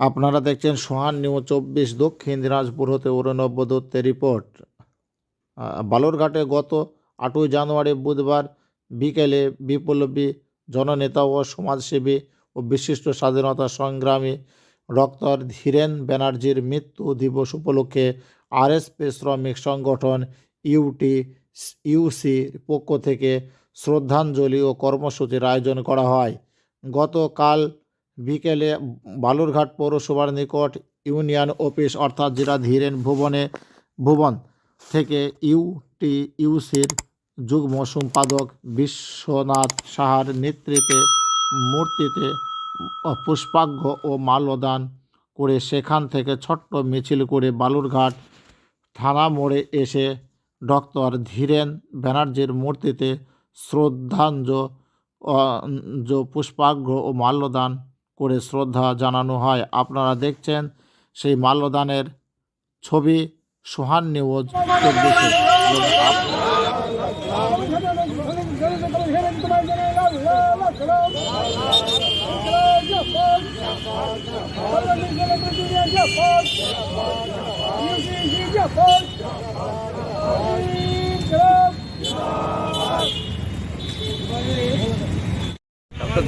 আপনারা দেখছেন সোহান নিউ চব্বিশ, দক্ষিণ দিনাজপুর হতে অরুণব দত্তের রিপোর্ট। বালুরঘাটে গত আটই জানুয়ারি বুধবার বিকেলে বিপ্লবী জননেতা ও সমাজসেবী ও বিশিষ্ট স্বাধীনতা সংগ্রামী ডক্টর ধীরেন ব্যানার্জির মৃত্যু দিবস উপলক্ষে আরএসপি শ্রমিক সংগঠন ইউটি ইউসির পক্ষ থেকে শ্রদ্ধাঞ্জলি ও কর্মসূচির আয়োজন করা হয়। গতকাল বিকেলে বালুরঘাট পৌরসভার নিকট ইউনিয়ন অফিস অর্থাৎ জেলা ধীরেন ভুবনে, ভুবন থেকে ইউটি ইউসির যুগ্ম সম্পাদক বিশ্বনাথ সাহার নেতৃত্বে মূর্তিতে পুষ্পার্ঘ্য ও মাল্যদান করে সেখান থেকে ছোট্ট মিছিল করে বালুরঘাট থানা মোড়ে এসে ডক্টর ধীরেন ব্যানার্জির মূর্তিতে শ্রদ্ধাঞ্জ পুষ্পার্ঘ্য ও মাল্যদান করে শ্রদ্ধা জানানো হয়। আপনারা দেখছেন সেই মাল্যদানের ছবি সোহান নিউজ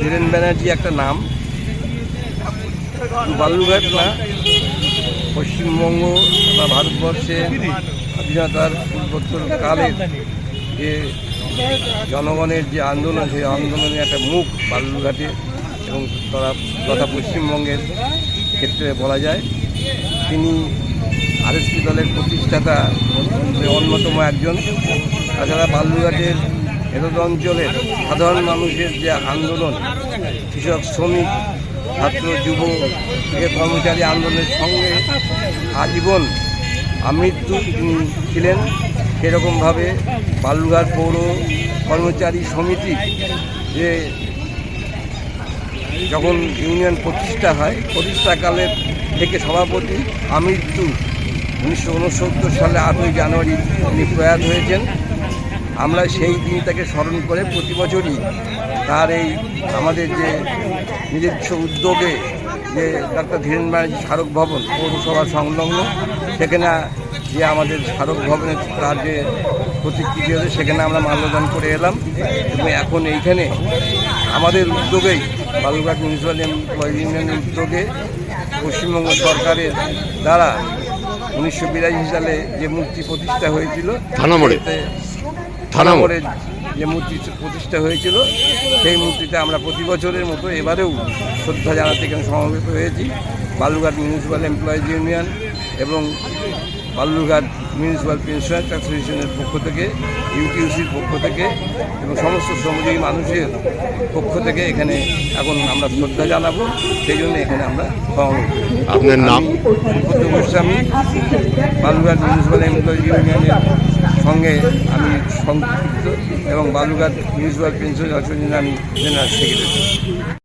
ধীরেন ব্যানার্জি একটা নাম। বালুরঘাট না পশ্চিমবঙ্গ বা ভারতবর্ষে স্বাধীনতার পূর্বোত্তর কালের যে জনগণের যে আন্দোলন, সেই আন্দোলনের একটা মুখ বালুরঘাটে এবং তারা তথা পশ্চিমবঙ্গের ক্ষেত্রে বলা যায়। তিনি আরএসপি দলের প্রতিষ্ঠাতা অন্যতম একজন। তাছাড়া বালুরঘাটের এতদ অঞ্চলের সাধারণ মানুষের যে আন্দোলন, কৃষক, শ্রমিক ছাত্র, যুব কর্মচারী আন্দোলনের সঙ্গে আজীবন আমৃত্যু ছিলেন। সেরকমভাবে বালুঘাট পৌর কর্মচারী সমিতি যে যখন ইউনিয়ন প্রতিষ্ঠা হয় প্রতিষ্ঠাকালের থেকে সভাপতি আমৃত্যু উনিশশো উনসত্তর সালে আটই জানুয়ারি তিনি প্রয়াত হয়েছেন। আমরা সেই দিনটাকে স্মরণ করে প্রতি বছরই তার এই আমাদের যে নিজস্ব উদ্যোগে যে ডক্টর ধীরেন ব্যানার্জি স্মারক ভবন পৌরসভা সংলগ্ন সেখানে যে আমাদের স্মারক ভবনে তার যে প্রতিকৃতি আছে সেখানে আমরা মাল্যদান করে এলাম এবং এখন এইখানে আমাদের উদ্যোগেই বালুরঘাট মিউনিসিপ্যাল এমপ্লয়ি ইউনিয়নের উদ্যোগে পশ্চিমবঙ্গ সরকারের দ্বারা উনিশশো বিরাশি সালে যে মূর্তি প্রতিষ্ঠা হয়েছিল থানা মোড়ে। থানা মোড়ে। যে মূর্তি প্রতিষ্ঠা হয়েছিল সেই মূর্তিতে আমরা প্রতি বছরের মতো এবারেও শ্রদ্ধা জানাতে এখানে সমবেত হয়েছি বালুরঘাট মিউনিসিপ্যাল এমপ্লয়িজ ইউনিয়ন এবং বালুরঘাট মিউনিসিপ্যাল পেনশনার্স অ্যাসোসিয়েশনের পক্ষ থেকে ইউটিউসির পক্ষ থেকে এবং সমস্ত শ্রমজীবী মানুষের পক্ষ থেকে এখানে এখন আমরা শ্রদ্ধা জানাব সেই জন্য এখানে আমরা আপনার নাম গোস্বামী বালুরঘাট মিউনিসিপ্যাল এমপ্লয়ি ইউনিয়নের সঙ্গে আমি সংযুক্ত এবং বালুঘাট মিউনিসিপ্যাল পেনশন অ্যাসোসিয়েশন আমি জেনারেল সেক্রেটারি